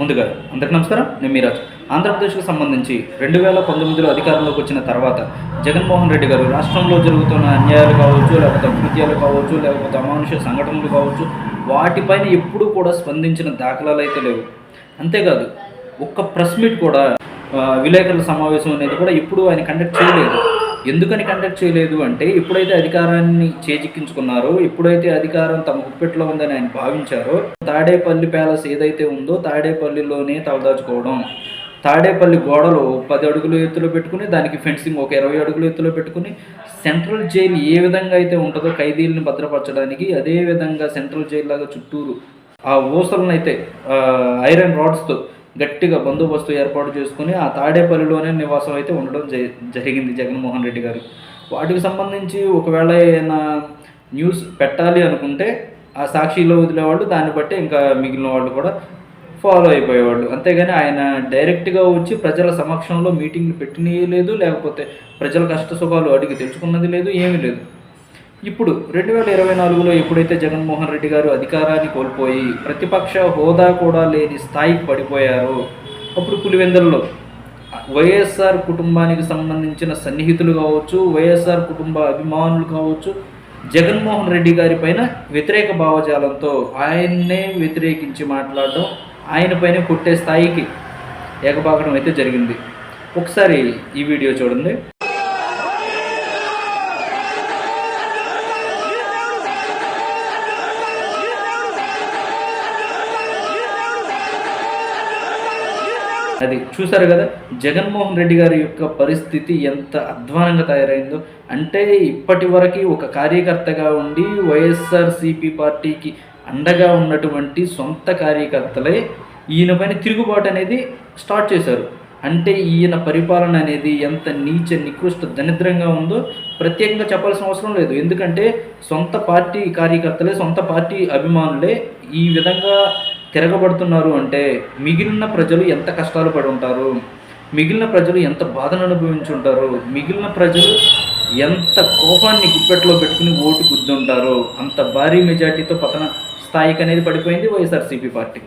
ముందుగా అందరికీ నమస్కారం. నేను మీరాజ్. ఆంధ్రప్రదేశ్కు సంబంధించి రెండు వేల పంతొమ్మిదిలో అధికారంలోకి వచ్చిన తర్వాత జగన్మోహన్ రెడ్డి గారు రాష్ట్రంలో జరుగుతున్న అన్యాయాలు కావచ్చు లేకపోతే అకృత్యాలు కావచ్చు లేకపోతే అమానుష సంఘటనలు కావచ్చు వాటిపైన ఎప్పుడూ కూడా స్పందించిన దాఖలాలు అయితే లేవు. అంతేకాదు ఒక్క ప్రెస్ మీట్ కూడా విలేకరుల సమావేశం అనేది కూడా ఇప్పుడు ఆయన కండక్ట్ చేయలేదు. ఎందుకని కండక్ట్ చేయలేదు అంటే ఎప్పుడైతే అధికారాన్ని చేజిక్కించుకున్నారో ఎప్పుడైతే అధికారం తమ గుప్పెట్లో ఉందని ఆయన భావించారో తాడేపల్లి ప్యాలెస్ ఏదైతే ఉందో తాడేపల్లిలోనే తలదాచుకోవడం తాడేపల్లి గోడలు పది అడుగులు ఎత్తులో పెట్టుకుని దానికి ఫెన్సింగ్ ఒక ఇరవై అడుగులు ఎత్తులో పెట్టుకుని సెంట్రల్ జైలు ఏ విధంగా అయితే ఉంటుందో ఖైదీలను భద్రపరచడానికి అదే విధంగా సెంట్రల్ జైలు లాగా చుట్టూరు ఆ ఊసలను అయితే ఐరన్ రాడ్స్తో గట్టిగా బందోబస్తు ఏర్పాటు చేసుకుని ఆ తాడేపల్లిలోనే నివాసం అయితే ఉండడం జ- జరిగింది జగన్మోహన్ రెడ్డి గారు. వాటికి సంబంధించి ఒకవేళ ఏమైనా న్యూస్ పెట్టాలి అనుకుంటే ఆ సాక్షిలో వదిలేవాళ్ళు దాన్ని బట్టి ఇంకా మిగిలిన వాళ్ళు కూడా ఫాలో అయిపోయేవాళ్ళు. అంతేగాని ఆయన డైరెక్ట్గా వచ్చి ప్రజల సమక్షంలో మీటింగ్లు పెట్టినలేదు లేకపోతే ప్రజల కష్ట సుఖాలు అడిగి తెలుసుకున్నది లేదు ఏమీ లేదు. ఇప్పుడు రెండు వేల ఇరవై నాలుగులో ఎప్పుడైతే జగన్మోహన్ రెడ్డి గారు అధికారాన్ని కోల్పోయి ప్రతిపక్ష హోదా కూడా లేని స్థాయికి పడిపోయారో అప్పుడు పులివెందులలో వైఎస్ఆర్ కుటుంబానికి సంబంధించిన సన్నిహితులు కావచ్చు వైఎస్ఆర్ కుటుంబ అభిమానులు కావచ్చు జగన్మోహన్ రెడ్డి గారి పైన వ్యతిరేక భావజాలంతో ఆయన్నే వ్యతిరేకించి మాట్లాడడం ఆయన పైన కొట్టే స్థాయికి ఏకపాకడం అయితే జరిగింది. ఒకసారి ఈ వీడియో చూడండి. అది చూసారు కదా జగన్మోహన్ రెడ్డి గారి యొక్క పరిస్థితి ఎంత అధ్వానంగా తయారైందో. అంటే ఇప్పటి వరకు ఒక కార్యకర్తగా ఉండి వైఎస్ఆర్సీపీ పార్టీకి అండగా ఉన్నటువంటి సొంత కార్యకర్తలే ఈయన పైన తిరుగుబాటు అనేది స్టార్ట్ చేశారు. అంటే ఈయన పరిపాలన అనేది ఎంత నీచ నికృష్ట దరిద్రంగా ఉందో ప్రత్యేకంగా చెప్పాల్సిన అవసరం లేదు. ఎందుకంటే సొంత పార్టీ కార్యకర్తలే సొంత పార్టీ అభిమానులే ఈ విధంగా తిరగబడుతున్నారు అంటే మిగిలిన ప్రజలు ఎంత కష్టాలు పడి ఉంటారు? మిగిలిన ప్రజలు ఎంత బాధను అనుభవించి ఉంటారు? మిగిలిన ప్రజలు ఎంత కోపాన్ని గుప్పెట్లో పెట్టుకుని ఓటు గుద్దుంటారు? అంత భారీ మెజార్టీతో పతన స్థాయికి అనేది పడిపోయింది వైఎస్ఆర్సీపీ పార్టీ.